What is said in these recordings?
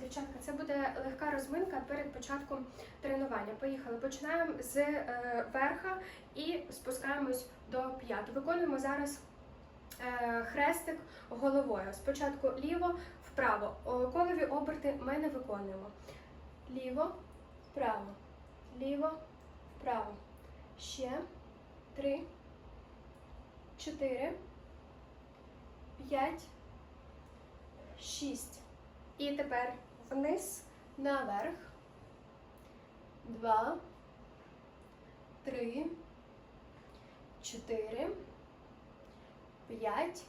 дівчатка, це буде легка розминка перед початком тренування. Поїхали. Починаємо з е, верха і спускаємось до п'ят. Виконуємо зараз е, хрестик головою. Спочатку ліво, вправо. Колові оберти ми не виконуємо. Ліво, вправо, ліво, вправо. Ще три, чотири, п'ять, шість. І тепер вниз, наверх. Два, три, чотири, п'ять,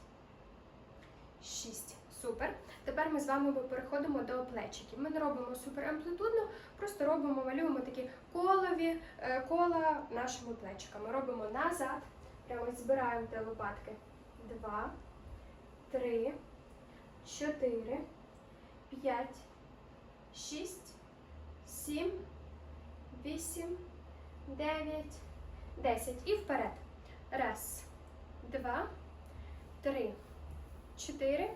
шість. Супер. Тепер ми з вами переходимо до плечиків. Ми не робимо супер амплітудно, просто робимо, малюємо такі колові е, кола нашими плечиками. Робимо назад, прямо збираємо те лопатки. Два, три, чотири, п'ять, шість, сім, вісім, дев'ять, десять. І вперед. Раз, два, три, чотири,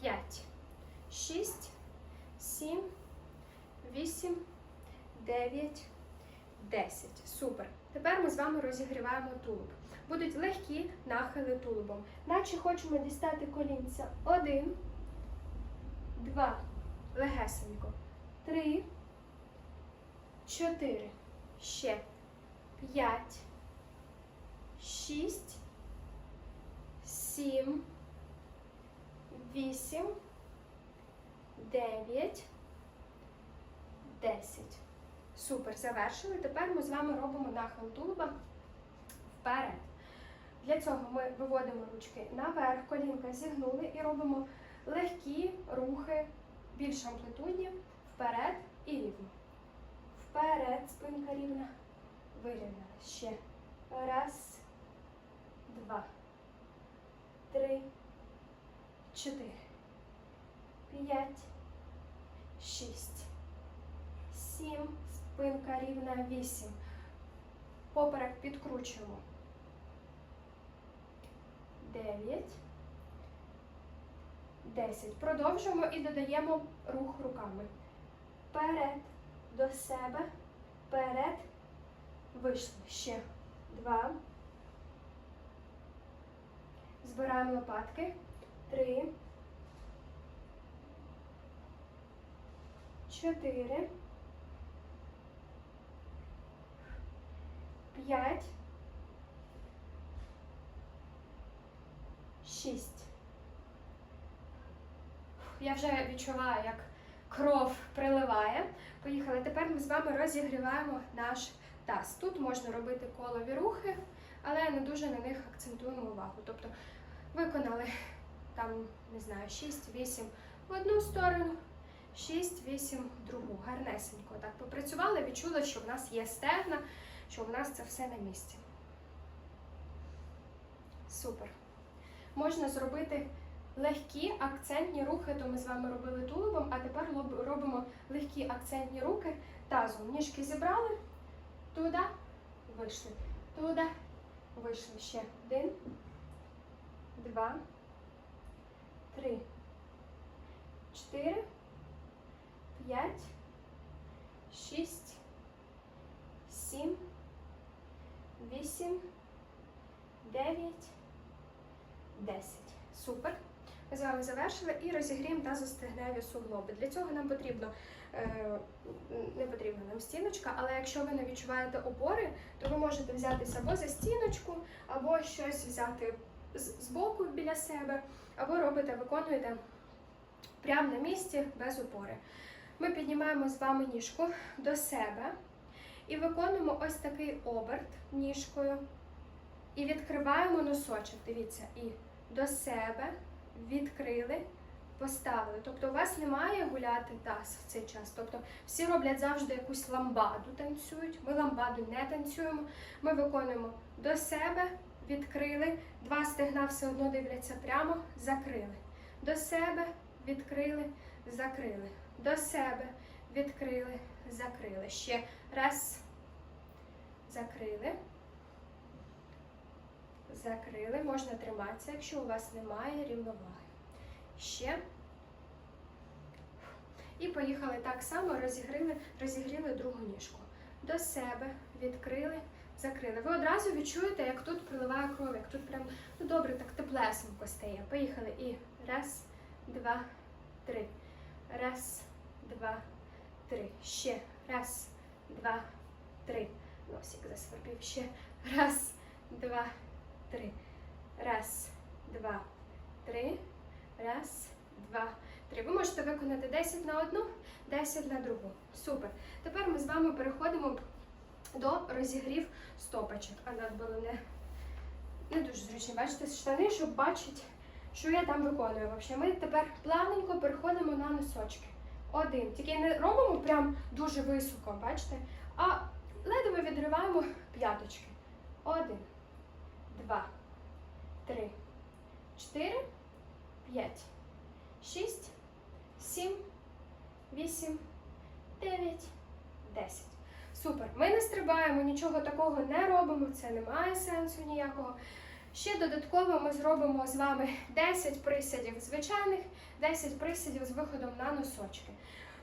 п'ять, шість, сім, вісім, дев'ять, десять. Супер. Тепер ми з вами розігріваємо тулуб. Будуть легкі нахили тулубом. Наче хочемо дістати колінця. Один, два, легесенько. Три, чотири. Ще. П'ять. Шість. Сім. Вісім. Дев'ять. Десять. Супер, завершили. Тепер ми з вами робимо нахил тулуба вперед. Для цього ми виводимо ручки наверх, колінка зігнули і робимо легкі рухи, більш амплітудні, вперед і рівно. Вперед, спинка рівна. Вирівняли. Ще. Раз, два, три, чотири, п'ять, шість, сім, спинка рівна, вісім. Поперек підкручуємо. Дев'ять. Десять. Продовжуємо і додаємо рух руками. Вперед, до себе, вперед, вийшли. Ще. Два. Збираємо лопатки. Три. Чотири. П'ять. Шість. Я вже відчуваю, як кров приливає. Поїхали. Тепер ми з вами розігріваємо наш таз. Тут можна робити колові рухи, але не дуже на них акцентуємо увагу. Тобто виконали там, не знаю, 6-8 в одну сторону, 6-8 в другу. Гарнесенько так попрацювали, відчули, що в нас є стегна, що в нас це все на місці. Супер. Можна зробити легкі акцентні рухи, то ми з вами робили тулубом, а тепер робимо легкі акцентні рухи тазом. Ніжки зібрали, туди, вийшли, туди, вийшли. Ще один, два, три, чотири, п'ять, шість, сім, вісім, дев'ять, десять. Супер. Ми з вами завершили і розігріємо тазостегневі суглоби. Для цього нам потрібно е, не потрібна нам стіночка, але якщо ви не відчуваєте опори, то ви можете взятися або за стіночку, або щось взяти з- збоку біля себе, або робите, виконуєте прямо на місці без опори. Ми піднімаємо з вами ніжку до себе і виконуємо ось такий оберт ніжкою. І відкриваємо носочок. Дивіться, і до себе відкрили, поставили. Тобто у вас не має гуляти таз в цей час. Тобто всі роблять завжди якусь ламбаду, танцюють. Ми ламбаду не танцюємо. Ми виконуємо до себе, відкрили, два стегна все одно дивляться прямо, закрили. До себе відкрили, закрили. До себе відкрили, закрили. Ще раз. Закрили. Закрили. Можна триматися, якщо у вас немає рівноваги. Ще. І поїхали так само, розігріли, розігріли другу ніжку. До себе відкрили, закрили. Ви одразу відчуєте, як тут приливає кров, як тут прям ну добре, так теплесенько стає. Поїхали. І раз, два, три. Раз, два, три. Ще. Раз, два, три. Носик засвербів. Ще. Раз, два, три. Раз, два, три. Раз, два, три. Ви можете виконати 10 на одну, 10 на другу. Супер. Тепер ми з вами переходимо до розігрів стопочок. А нас було не, не дуже зручно. Бачите, штани, щоб бачити, що я там виконую. Взагалі, ми тепер плавненько переходимо на носочки. Один. Тільки не робимо прям дуже високо, бачите? А ледве відриваємо п'яточки. Один, два, три, чотири, п'ять, шість, сім, вісім, дев'ять, десять. Супер. Ми не стрибаємо, нічого такого не робимо, це не має сенсу ніякого. Ще додатково ми зробимо з вами 10 присядів звичайних, 10 присядів з виходом на носочки.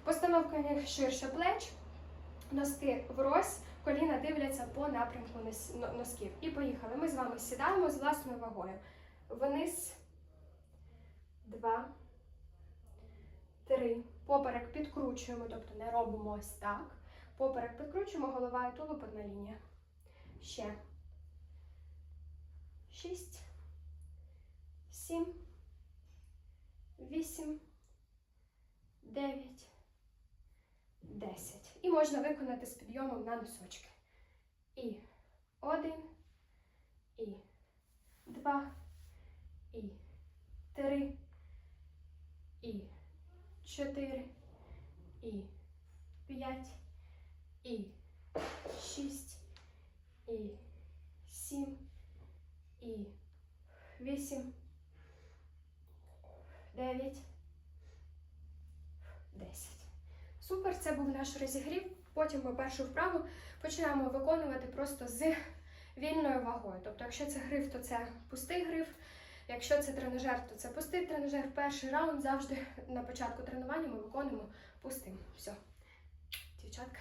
Постановка ширше плеч, носки врозь, коліна дивляться по напрямку носків. І поїхали. Ми з вами сідаємо з власною вагою. Вниз, два, три. Поперек підкручуємо, тобто не робимо ось так. Поперек підкручуємо, голова і тулуб одна лінія. Ще. Шість. Сім. Вісім. Дев'ять. Десять. І можна виконати з підйомом на носочки. І один. І два. І три. І чотири. І п'ять. І шість. І сім. І вісім. Дев'ять. Десять. Супер, це був наш розігрів. Потім ми першу вправу починаємо виконувати просто з вільною вагою. Тобто, якщо це гриф, то це пустий гриф. Якщо це тренажер, то це пустий тренажер. Перший раунд завжди на початку тренування ми виконуємо пустим. Все. Дівчатка,